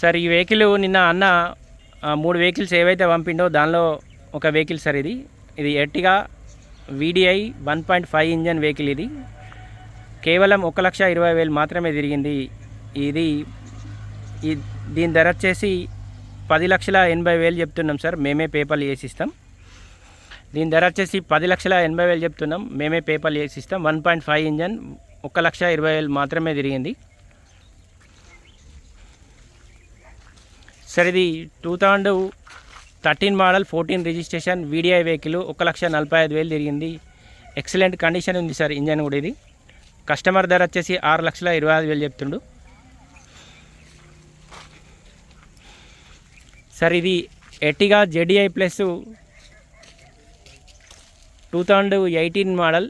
Sir ఈ vehicle నిన్న అన్న మూడు వెహికల్స్ ఏవైతే పంపిండో దానిలో ఒక వెహికల్ సార్ ఇది. ఇది Ertiga VDI one point five engine vehicle ఇది. కేవలం ఒక లక్ష ఇరవై వేలు మాత్రమే తిరిగింది. ఇది ఈ దీని ధర వచ్చేసి పది లక్షల ఎనభై వేలు చెప్తున్నాం సార్ మేమే పేపర్లు చేసిస్తాం దీని ధర వచ్చేసి పది లక్షల ఎనభై వేలు చెప్తున్నాం మేమే పేపర్లు చేసిస్తాం వన్ పాయింట్ ఫైవ్ ఇంజన్ ఒక లక్ష ఇరవై వేలు మాత్రమే తిరిగింది. సార్ ఇది two thousand thirteen model fourteen registration VDI vehicle ఒక లక్ష నలభై ఐదు వేలు తిరిగింది. ఎక్సలెంట్ కండిషన్ ఉంది సార్ ఇంజన్ కూడా ఇది. కస్టమర్ ధర వచ్చేసి ఆరు లక్షల ఇరవై ఐదు వేలు చెప్తుండు. సార్ ఇది Ertiga ZDI plus two thousand eighteen model.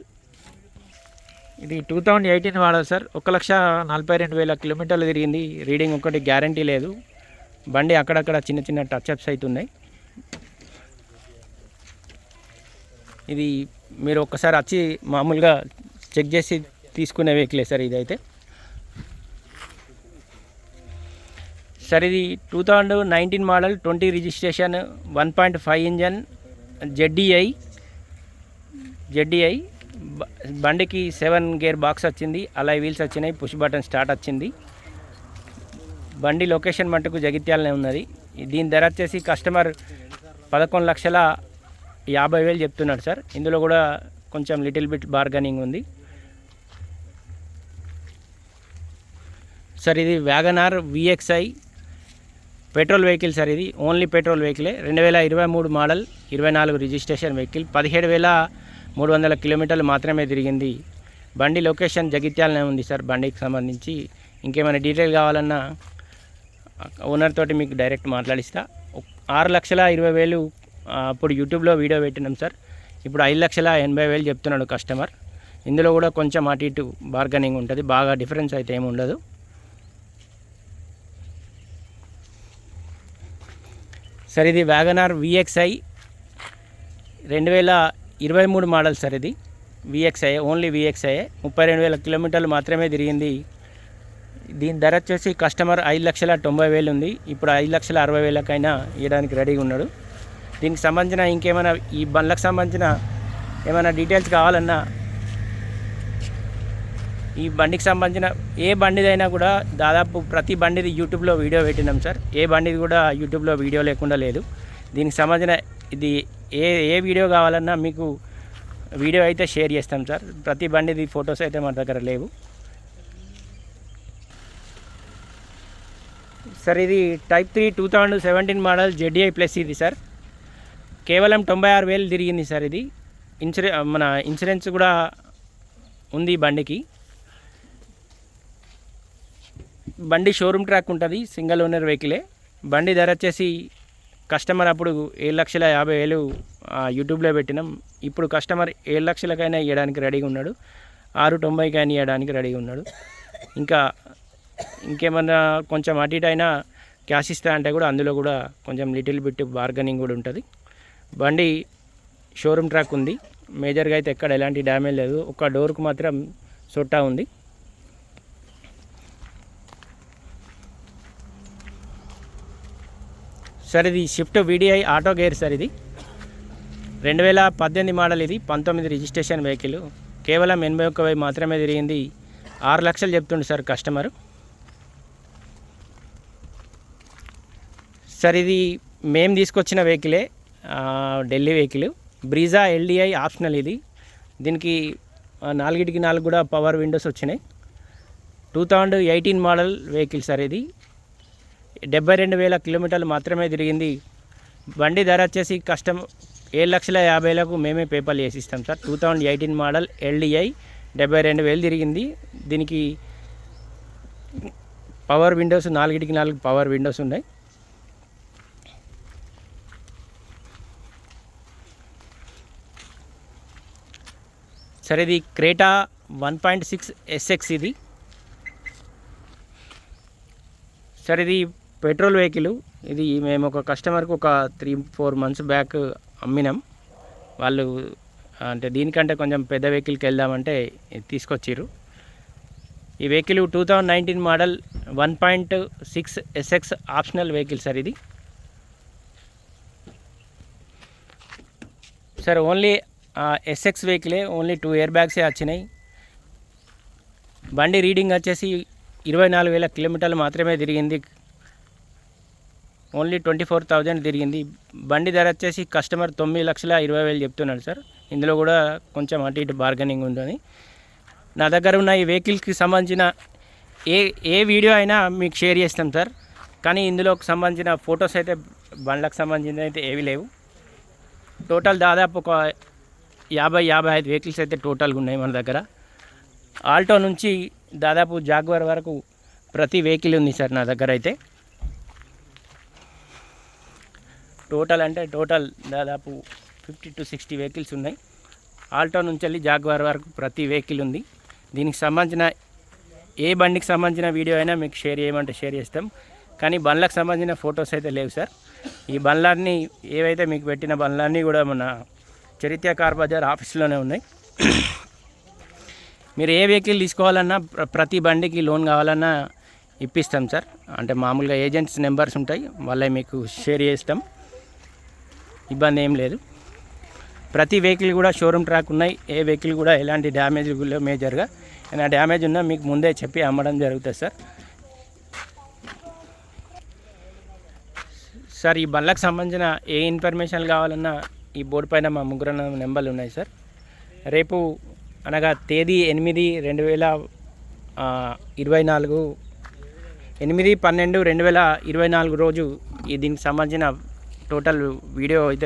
ఇది two thousand eighteen model sir ఒక లక్ష నలభై రెండు వేల కిలోమీటర్లు తిరిగింది. రీడింగ్ ఒకటి గ్యారంటీ లేదు. బండి అక్కడక్కడ చిన్న చిన్న టచ్అప్స్ అవుతున్నాయి ఇది మీరు ఒక్కసారి వచ్చి మామూలుగా చెక్ చేసి తీసుకునే వెహికలే సార్ ఇదైతే. సార్ ఇది two thousand nineteen model twenty registration one point five engine ZDI. ZDI బండికి సెవెన్ గేర్ బాక్స్ వచ్చింది అలా వీల్స్ వచ్చినాయి పుష్ బటన్ స్టార్ట్ వచ్చింది. బండి లొకేషన్ మటుకు జగిత్యాలనే ఉన్నది. దీని ధర వచ్చేసి కస్టమర్ పదకొండు లక్షల యాభై వేలు చెప్తున్నాడు సార్. ఇందులో కూడా కొంచెం లిటిల్ బిట్ బార్గనింగ్ ఉంది. సార్ ఇది WagonR VXI petrol vehicle sir ఇది. ఓన్లీ పెట్రోల్ వెహికలే. రెండు వేల ఇరవై మూడు మోడల్ ఇరవై నాలుగు రిజిస్ట్రేషన్ వెహికల్ పదిహేడు వేల మూడు వందల కిలోమీటర్లు మాత్రమే తిరిగింది. బండి లొకేషన్ జగిత్యాలనే ఉంది సార్ బండికి సంబంధించి. ఇంకేమైనా డీటెయిల్ కావాలన్నా ఓనర్ తోటి మీకు డైరెక్ట్ మాట్లాడిస్తా. ఆరు లక్షల ఇరవై వేలు అప్పుడు యూట్యూబ్లో వీడియో పెట్టినాం సార్. ఇప్పుడు ఐదు లక్షల ఎనభై వేలు చెప్తున్నాడు కస్టమర్. ఇందులో కూడా కొంచెం అటు ఇటు బార్గనింగ్ ఉంటుంది. బాగా డిఫరెన్స్ అయితే ఏమి ఉండదు. సార్ ఇది వ్యాగనార్ విఎక్స్ఐ రెండు వేల ఇరవై మూడు మోడల్ సార్ ఇది. విఎక్స్ఐ ఓన్లీ విఎక్స్ఐ ముప్పై రెండు వేల కిలోమీటర్లు మాత్రమే తిరిగింది దీని ధర వచ్చేసి కస్టమర్ ఐదు లక్షల తొంభై వేలు ఉంది. ఇప్పుడు ఐదు లక్షల అరవై వేలకైనా ఇవ్వడానికి రెడీగా ఉన్నాడు. దీనికి సంబంధించిన ఇంకేమైనా ఈ బండ్లకు సంబంధించిన ఏమైనా డీటెయిల్స్ కావాలన్నా ఈ బండికి సంబంధించిన ఏ బండిదైనా కూడా దాదాపు ప్రతి బండిది యూట్యూబ్లో వీడియో పెట్టినాం సార్. ఏ బండిది కూడా యూట్యూబ్లో వీడియో లేకుండా లేదు. దీనికి సంబంధించిన ఇది ఏ ఏ వీడియో కావాలన్నా మీకు వీడియో అయితే షేర్ చేస్తాం సార్. ప్రతి బండిది ఫొటోస్ అయితే మన దగ్గర లేవు. సార్ ఇది type three two thousand seventeen model ZI plus ఇది సార్. కేవలం తొంభై ఆరు వేలు తిరిగింది సార్ ఇది. ఇన్సూరె మన ఇన్సూరెన్స్ కూడా ఉంది బండికి. బండి షోరూమ్ ట్రాక్ ఉంటుంది సింగిల్ ఓనర్ వెహికలే. బండి ధర వచ్చేసి కస్టమర్ అప్పుడు ఏడు లక్షల యాభై వేలు యూట్యూబ్లో పెట్టినాం. ఇప్పుడు కస్టమర్ ఏడు లక్షలకైనా ఇవ్వడానికి రెడీగా ఉన్నాడు. ఆరు తొంభైకైనా ఇవ్వడానికి రెడీగా ఉన్నాడు. ఇంకా ఇంకేమన్నా కొంచెం అటు ఇటు అయినా క్యాష్ ఇస్తా అంటే కూడా అందులో కూడా కొంచెం లిటిల్ బిట్ బార్గనింగ్ కూడా ఉంటుంది. బండి షోరూమ్ ట్రాక్ ఉంది. మేజర్గా అయితే ఎక్కడ ఎలాంటి డ్యామేజ్ లేదు. ఒక డోర్కు మాత్రం సొట్టా ఉంది. సార్ ఇది Swift VDI auto gear sir ఇది. రెండు వేల పద్దెనిమిది మోడల్ ఇది. పంతొమ్మిది రిజిస్ట్రేషన్ వెహికల్. కేవలం ఎనభై ఒక్క వెయ్యి మాత్రమే తిరిగింది. ఆరు లక్షలు చెప్తుండు సార్ కస్టమర్. సార్ ఇది మేము తీసుకొచ్చిన వెహికలే Delhi vehicle. Brezza LDI optional ఇది. దీనికి నాలుగిటికి నాలుగు కూడా పవర్ విండోస్ వచ్చినాయి. Two thousand eighteen model vehicle sir ఇది. డెబ్బై రెండు వేల కిలోమీటర్లు మాత్రమే తిరిగింది. బండి ధర వచ్చేసి కస్టమ్ ఏడు లక్షల యాభైలకు మేమే పేపర్లు చేసి ఇస్తాం sir. Two thousand eighteen model LDI డెబ్బై రెండు వేలు తిరిగింది. దీనికి పవర్ విండోస్ నాలుగిటికి నాలుగు పవర్ విండోస్ ఉన్నాయి. సరే ఇది Creta one point six SX ఇది. సార్ ఇది పెట్రోల్ వెహికల్. ఇది మేము ఒక కస్టమర్కి ఒక త్రీ ఫోర్ మంత్స్ బ్యాక్ అమ్మినాం. వాళ్ళు అంటే దీనికంటే కొంచెం పెద్ద వెహికల్కి వెళ్దామంటే తీసుకొచ్చారు ఈ vehicle two thousand nineteen model one point six SX optional vehicle sir ఇది. సార్ ఓన్లీ ఎస్ఎక్స్ వెహికలే ఓన్లీ టూ ఇయర్ బ్యాగ్సే వచ్చినాయి. బండి రీడింగ్ వచ్చేసి ఇరవై నాలుగు వేల కిలోమీటర్లు మాత్రమే తిరిగింది. ఓన్లీ ట్వంటీ ఫోర్ థౌజండ్ తిరిగింది. బండి ధర వచ్చేసి కస్టమర్ తొమ్మిది లక్షల ఇరవై వేలు చెప్తున్నాడు సార్. ఇందులో కూడా కొంచెం అటు ఇటు బార్గెనింగ్ ఉంటుంది. నా దగ్గర ఉన్న ఈ వెహికల్కి సంబంధించిన ఏ ఏ వీడియో అయినా మీకు షేర్ చేస్తాం సార్. కానీ ఇందులోకి సంబంధించిన ఫొటోస్ అయితే బండ్లకు సంబంధించిన అయితే ఏవి లేవు. టోటల్ దాదాపు ఒక యాభై యాభై ఐదు వెహికల్స్ అయితే టోటల్గా ఉన్నాయి మన దగ్గర. ఆల్టో నుంచి దాదాపు జాగ్వర్ వరకు ప్రతి వెహికల్ ఉంది సార్ నా దగ్గర అయితే. టోటల్ అంటే టోటల్ దాదాపు ఫిఫ్టీ టు సిక్స్టీ వెహికల్స్ ఉన్నాయి. ఆల్టో నుంచి వెళ్ళి జాగ్వార్ వరకు ప్రతి వెహికల్ ఉంది. దీనికి సంబంధించిన ఏ బండికి సంబంధించిన వీడియో అయినా మీకు షేర్ చేయమంటే షేర్ చేస్తాం. కానీ బండ్లకు సంబంధించిన ఫొటోస్ అయితే లేవు సార్. ఈ బండ్లన్నీ ఏవైతే మీకు పెట్టిన బండ్లన్నీ కూడా మన చరిత్ర కార్ బజార్ ఆఫీస్లోనే ఉన్నాయి. మీరు ఏ వెహికల్ తీసుకోవాలన్నా ప్రతి బండికి లోన్ కావాలన్నా ఇప్పిస్తాం సార్. అంటే మామూలుగా ఏజెంట్స్ నెంబర్స్ ఉంటాయి వాళ్ళే మీకు షేర్ చేస్తాం. ఇబ్బంది ఏం లేదు. ప్రతి వెహికల్ కూడా షోరూమ్ ట్రాక్ ఉన్నాయి. ఏ వెహికల్ కూడా ఎలాంటి డ్యామేజ్ లేవు మేజర్గా. ఏమైనా డ్యామేజ్ ఉన్నా మీకు ముందే చెప్పి అమ్మడం జరుగుతుంది సార్. సార్ ఈ బండ్లకు సంబంధించిన ఏ ఇన్ఫర్మేషన్ కావాలన్నా ఈ బోర్డు పైన మా ముగ్గురు నెంబర్లు ఉన్నాయి సార్. రేపు అనగా తేదీ ఎనిమిది రెండు వేల ఇరవై నాలుగు ఎనిమిది పన్నెండు రెండు వేల ఇరవై నాలుగు రోజు ఈ దీనికి సంబంధించిన టోటల్ వీడియో అయితే